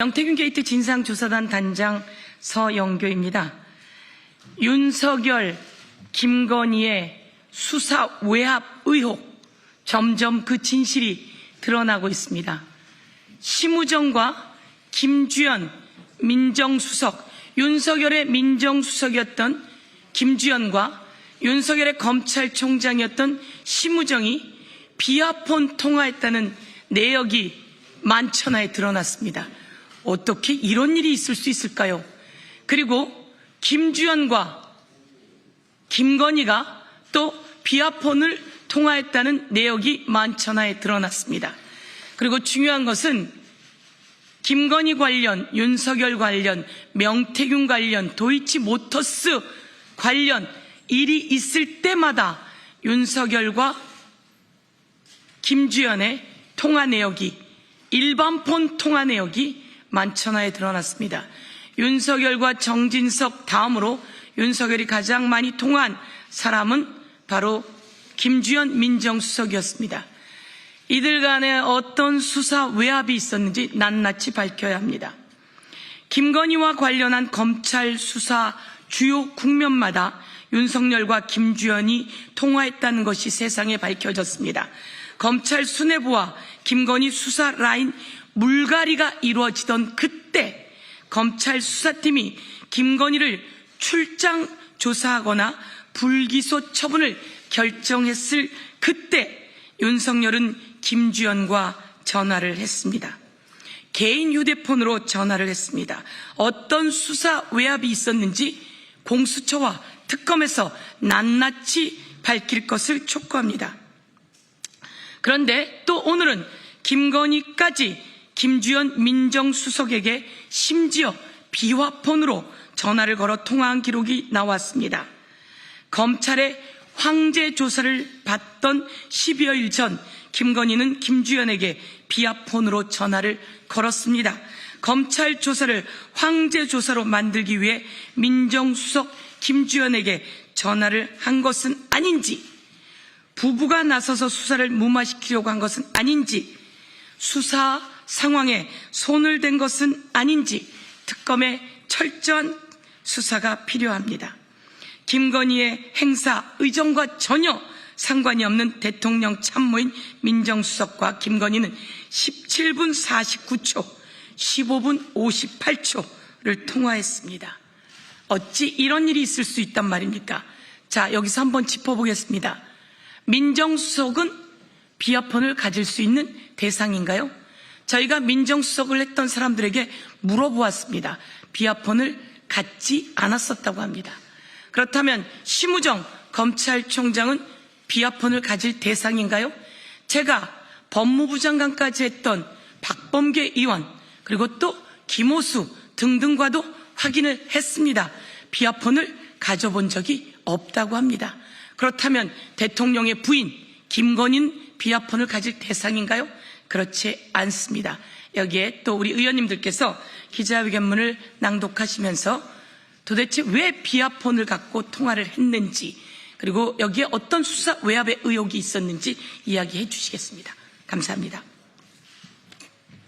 영태균 게이트 진상조사단 단장 서영교입니다. 윤석열, 김건희의 수사 외압 의혹 점점 그 진실이 드러나고 있습니다. 심우정과 김주연 민정수석, 윤석열의 민정수석이었던 김주연과 윤석열의 검찰총장이었던 심우정이 비아폰 통화했다는 내역이 만천하에 드러났습니다. 어떻게 이런 일이 있을 수 있을까요? 그리고 김주연과 김건희가 또 비아폰을 통화했다는 내역이 만천하에 드러났습니다. 그리고 중요한 것은 김건희 관련, 윤석열 관련, 명태균 관련, 도이치 모터스 관련 일이 있을 때마다 윤석열과 김주연의 통화 내역이 일반 폰 통화 내역이 만천하에 드러났습니다. 윤석열과 정진석 다음으로 윤석열이 가장 많이 통화한 사람은 바로 김주연 민정수석이었습니다. 이들 간에 어떤 수사 외압이 있었는지 낱낱이 밝혀야 합니다. 김건희와 관련한 검찰 수사 주요 국면마다 윤석열과 김주연이 통화했다는 것이 세상에 밝혀졌습니다. 검찰 수뇌부와 김건희 수사 라인 물갈이가 이루어지던 그때 검찰 수사팀이 김건희를 출장 조사하거나 불기소 처분을 결정했을 그때 윤석열은 김주연과 전화를 했습니다. 개인 휴대폰으로 전화를 했습니다. 어떤 수사 외압이 있었는지 공수처와 특검에서 낱낱이 밝힐 것을 촉구합니다. 그런데 또 오늘은 김건희까지 김주연 민정수석에게 심지어 비화폰으로 전화를 걸어 통화한 기록이 나왔습니다. 검찰의 황제 조사를 받던 12여일 전 김건희는 김주연에게 비아폰으로 전화를 걸었습니다. 검찰 조사를 황제 조사로 만들기 위해 민정수석 김주연에게 전화를 한 것은 아닌지 부부가 나서서 수사를 무마시키려고 한 것은 아닌지 수사 상황에 손을 댄 것은 아닌지 특검의 철저한 수사가 필요합니다. 김건희의 행사 의정과 전혀 상관이 없는 대통령 참모인 민정수석과 김건희는 17분 49초, 15분 58초를 통화했습니다. 어찌 이런 일이 있을 수 있단 말입니까? 자, 여기서 한번 짚어보겠습니다. 민정수석은 비아폰을 가질 수 있는 대상인가요? 저희가 민정수석을 했던 사람들에게 물어보았습니다. 비아폰을 갖지 않았었다고 합니다. 그렇다면 심우정 검찰총장은 비아폰을 가질 대상인가요? 제가 법무부 장관까지 했던 박범계 의원 그리고 또 김호수 등등과도 확인을 했습니다. 비아폰을 가져본 적이 없다고 합니다. 그렇다면 대통령의 부인 김건인 비아폰을 가질 대상인가요? 그렇지 않습니다. 여기에 또 우리 의원님들께서 기자회견문을 낭독하시면서 도대체 왜 비아폰을 갖고 통화를 했는지 그리고 여기에 어떤 수사 외압의 의혹이 있었는지 이야기해 주시겠습니다. 감사합니다.